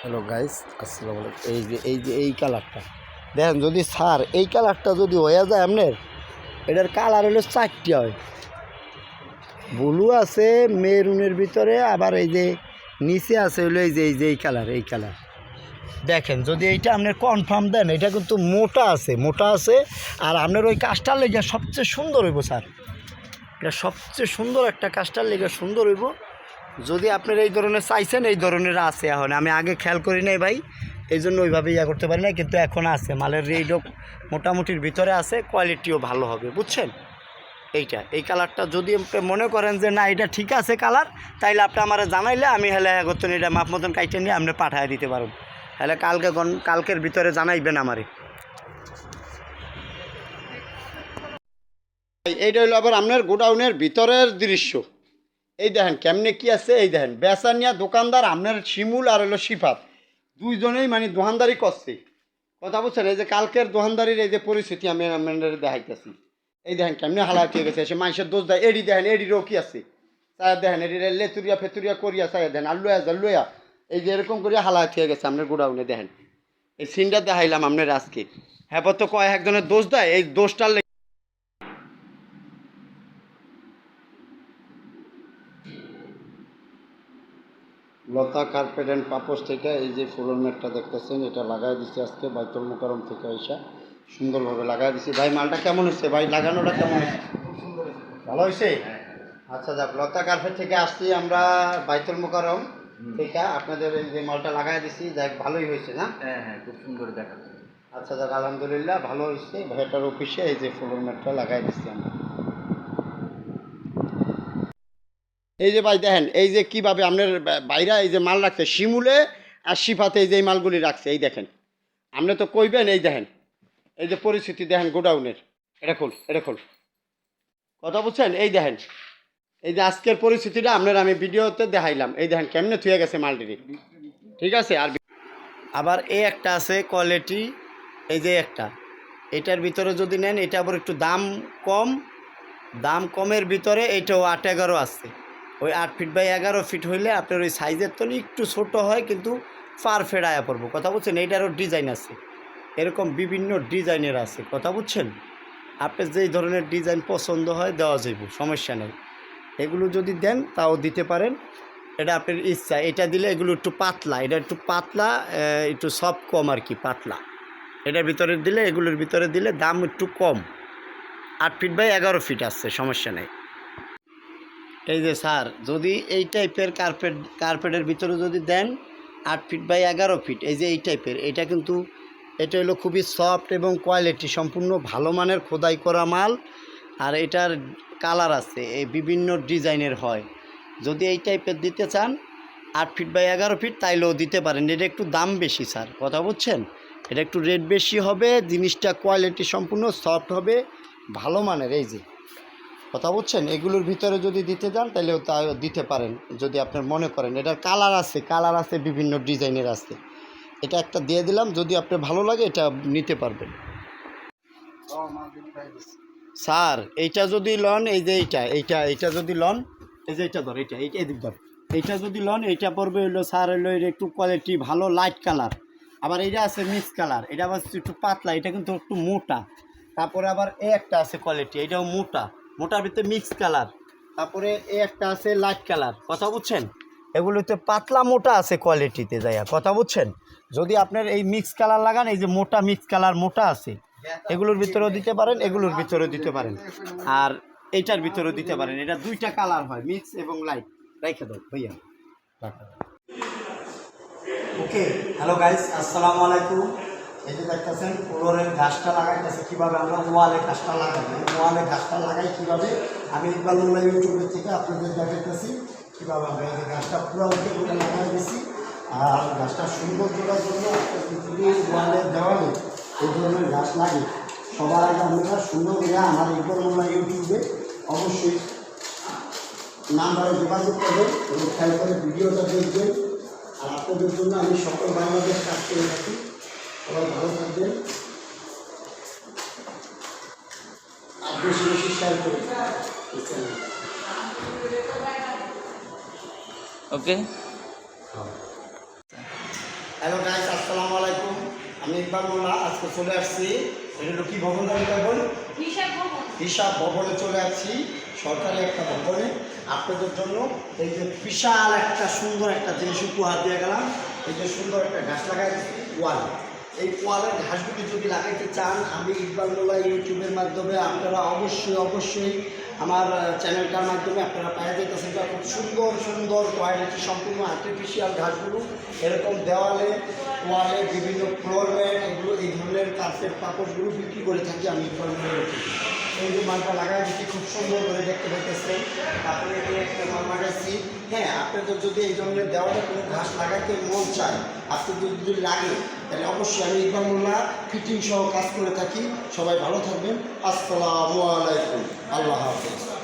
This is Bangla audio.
হ্যালো গাইস আসসালামু আলাইকুম এই যে এই যে, এই কালারটা দেখেন, যদি সার, এই কালারটা যদি হয়ে যায় আপনার, এটার কালার হলো চারটি হয়। ব্লু আছে মেরুনের ভিতরে, আবার এই যে নিচে আছে হলো এই যে এই যে এই কালার এই কালার দেখেন, যদি এইটা আপনার কনফার্ম দেন, এটা কিন্তু মোটা আছে মোটা আছে, আর আপনার ওই কাজটার লেগে সবচেয়ে সুন্দর হইব, স্যার। এটা সবচেয়ে সুন্দর একটা কাজটার লেগে সুন্দর হইব। যদি আপনার এই ধরনের চাইছেন, এই ধরনের আছে এখন। আমি আগে খেয়াল করি নাই ভাই, এই জন্য ওইভাবে ইয়া করতে পারি না কিন্তু এখন আছে। মালের রেটও মোটামুটির ভিতরে আছে, কোয়ালিটিও ভালো হবে, বুঝছেন? এইটা, এই কালারটা যদি আপনি মনে করেন যে, না, এটা ঠিক আছে কালার, তাইলে আপনি আমার জানাইলে, আমি হেলে করতেন এটা মাপ মতন কাইটে নিয়ে আপনি পাঠায় দিতে পারুন। তাহলে কালকে কালকের ভিতরে জানাইবেন আমারে। এইটা হলো আবার আপনার গোডাউনের ভিতরের দৃশ্য। এই দেখেন, কেমনে কি আছে? এই দেখেন বেচানিয়া দোকানদার আপনার শিমুল আর হলো শিফাত। দুইজনেই মানে দোকানদারি করছে। কথা বলছেন এই যে কালকের দোকানদারির এই যে পরিস্থিতি আমি আপনাদের দেখাইতেছি। এই দেখেন, কেমনে হালাত হয়ে গেছে। সে মানুষের দোষ দেয়। এডি দেখেন, এডিরও কি আছে? চায় দেখেন, এডি লেতুরিয়া ফেতুরিয়া করিয়া চায় দেখেন। আর লয়া যা লয়া এই যে এরকম করিয়া হালাত হয়ে গেছে আপনার গোডাউনে, দেখেন। এই সিনটা দেখাইলাম আপনার আজকে। হ্যাঁ তো কয় একজনের দোষ দেয়। এই দোষটার লতা কার্পেট অ্যান্ড পাপোস থেকে এই যে ফুলের ম্যাটটা দেখতেছেন এটা লাগাই দিছি আজকে বাইতুল মোকারম থেকে এসে সুন্দরভাবে লাগাই দিছি। ভাই মালটা কেমন হচ্ছে ভাই লাগানোটা কেমন হচ্ছে ভালো হয়েছে? আচ্ছা যাক লতা কার্পেট থেকে আসছি আমরা বাইতুল মোকারম থেকে। আপনাদের এই যে মালটা লাগাই দিছি যাক ভালোই হয়েছে না? হ্যাঁ হ্যাঁ খুব সুন্দর দেখাচ্ছে। আচ্ছা যাক আলহামদুলিল্লাহ ভালো হয়েছে। ভাইটার অফিসে এই যে ফুলের ম্যাটটা লাগাই দিচ্ছি আমরা। এই যে ভাই দেখেন, এই যে কীভাবে আপনার বাইরা এই যে মাল রাখছে, শিমুলে আর শিফাতে এই যে মালগুলি রাখছে, এই দেখেন। আপনি তো কইবেন, এই দেখেন, এই যে পরিস্থিতি দেখেন গোডাউনের। এটা খোল এটা খোল। কথা বুঝছেন? এই দেখেন, এই যে আজকের পরিস্থিতিটা আপনার আমি ভিডিওতে দেখাইলাম। এই দেখেন, কেমনে থুয়ে গেছে মালটি ঠিক আছে? আর আবার এই একটা আছে কোয়ালিটি এই যে একটা। এটার ভিতরে যদি নেন, এটা আবার একটু দাম কম। দাম কমের ভিতরে এইটাও আট এগারো আছে। ওই আট ফিট বাই এগারো ফিট হইলে আপনার ওই সাইজের তো একটু ছোট হয়, কিন্তু পারফেক্ট আয়া পড়ব। কথা বুঝছেন? এইটারও ডিজাইন আছে। এরকম বিভিন্ন ডিজাইনের আছে। কথা বুঝছেন? আপনার যেই ধরনের ডিজাইন পছন্দ হয়, দেওয়া যাইব, সমস্যা নেই। এগুলো যদি দেন, তাও দিতে পারেন। এটা আপনার ইচ্ছা। এটা দিলে এগুলো একটু পাতলা। এটা একটু পাতলা একটু সব কম আর কি, পাতলা। এটার ভিতরে দিলে, এগুলোর ভিতরে দিলে দাম একটু কম। আট ফিট বাই এগারো ফিট আসছে সমস্যা নেই। এই যে স্যার, যদি এই টাইপের কার্পেট কার্পেটের ভিতরে যদি দেন আট ফিট বাই এগারো ফিট এই যে এই টাইপের এটা কিন্তু এটা হলো খুবই সফট এবং কোয়ালিটি সম্পূর্ণ ভালো মানের খোদাই করা মাল। আর এটার কালার আছে, এই বিভিন্ন ডিজাইনের হয়। যদি এই টাইপের দিতে চান, আট ফিট বাই এগারো ফিট তাইলেও দিতে পারেন। এটা একটু দাম বেশি, স্যার, কথা বুঝছেন? এটা একটু রেট বেশি হবে, জিনিসটা কোয়ালিটি সম্পূর্ণ সফট হবে, ভালো মানের, এই যে। কথা বুঝছেন? এগুলোর ভিতরে যদি দিতে যান তাহলেও তা দিতে পারেন, যদি আপনার মনে করেন। এটার কালার আছে কালার আছে, বিভিন্ন ডিজাইনের আছে। এটা একটা দিয়ে দিলাম, যদি আপনার ভালো লাগে, এটা নিতে পারবেন। স্যার, এইটা যদি লন, এই যে এইটা এইটা এইটা যদি লন, এই যে এইটা ধর, এইটা এইটা এদিক ধর। এইটা যদি লন, এইটা পড়বে হইল, স্যার, হইল এটা একটু কোয়ালিটি ভালো লাইট কালার আবার এইটা আছে মিক্স কালার এটা আবার একটু পাতলা, এটা কিন্তু একটু মোটা। তারপরে আবার এ একটা আছে কোয়ালিটি এটাও মোটা। মোটার ভিতরে মিক্স কালার তারপরে এ একটা আছে লাইট কালার কথা বুঝছেন? এগুলোতে পাতলা মোটা আছে কোয়ালিটিতে যাইয়া। কথা বুঝছেন? যদি আপনার এই মিক্স কালার লাগান, এই যে মোটা মিক্স কালার মোটা আছে, এগুলোর ভিতরেও দিতে পারেন, এগুলোর ভিতরেও দিতে পারেন। আর এটার ভিতরেও দিতে পারেন। এটা দুইটা কালার হয় মিক্স এবং লাইট রেখে দাও ভাইয়া। ওকে হ্যালো গাইস আসসালামু আলাইকুম। এই যে দেখতেছেন ফ্লোরের ঘাসটা লাগাইতেছে, কীভাবে আমরা ওয়ালে ঘাসটা লাগাই? ওয়ালে ঘাসটা লাগাই কীভাবে? আমি ইকবাল মোল্লা ইউটিউবের থেকে আপনাদের দেখাইতেছি, কীভাবে আমরা এই যে ঘাসটা পুরো উঠে লাগাই দিছি। আর ঘাসটা সুন্দর করার জন্য পৃথিবীর ওয়ালে দেওয়ালে এই ধরনের ঘাস লাগে। সবার আগে আপনারা সুন্দর করে আমার ইকবাল মোল্লা ইউটিউবে অবশ্যই নাম্বারে যোগাযোগ করবেন এবং খেয়াল করে ভিডিওটা দেখবেন। আর আপনাদের জন্য আমি সকল বাংলাদেশ কাজ করে থাকি। সবাই ভালো থাকবেন। আর বেশি বেশি শেয়ার করবেন ওকে হ্যালো গাইস আসসালামু আলাইকুম। আমি ইকবাল মোল্লা আজকে চলে আসছি এটা হলো কি ভবন আমি ভবন। হিসাব ভবনে চলে আসছি সরকারি একটা ভবনে। আপনাদের জন্য এই যে বিশাল একটা সুন্দর একটা জিনিস উপহার দিয়ে গেলাম। এই যে সুন্দর একটা গাছ লাগাই ওয়াল। এই ওয়ালের ঘাসগুলি যদি লাগাইতে চান, আমি ইকবাল ইউটিউবের মাধ্যমে আপনারা অবশ্যই অবশ্যই আমার চ্যানেলটার মাধ্যমে আপনারা পাওয়া যেতেছেন যা খুব সুন্দর সুন্দর কোয়ালিটি সম্পূর্ণ আর্টিফিশিয়াল ঘাসগুলো, এরকম দেওয়ালে ওয়ালে বিভিন্ন ফ্লোর ম্যাট এগুলো, এই ধরনের কার্পেট পাপড়গুলো বিক্রি করে থাকি আমি ইকবাল মোল্লা এই মালটা লাগাই দিচ্ছি, খুব সুন্দর করে দেখতে পাইতেছেন। তারপরে একটা মাল লাগাইছি। হ্যাঁ আপনাদের যদি এই ধরনের দেওয়ালে কোনো ঘাস লাগাতে মন চায় আপনাদের যদি লাগে, তাহলে অবশ্যই আমি ইকবাল ফিটিং সহ কাজ করে থাকি। সবাই ভালো থাকবেন। আসসালামু আলাইকুম। আল্লাহ হাফেজ।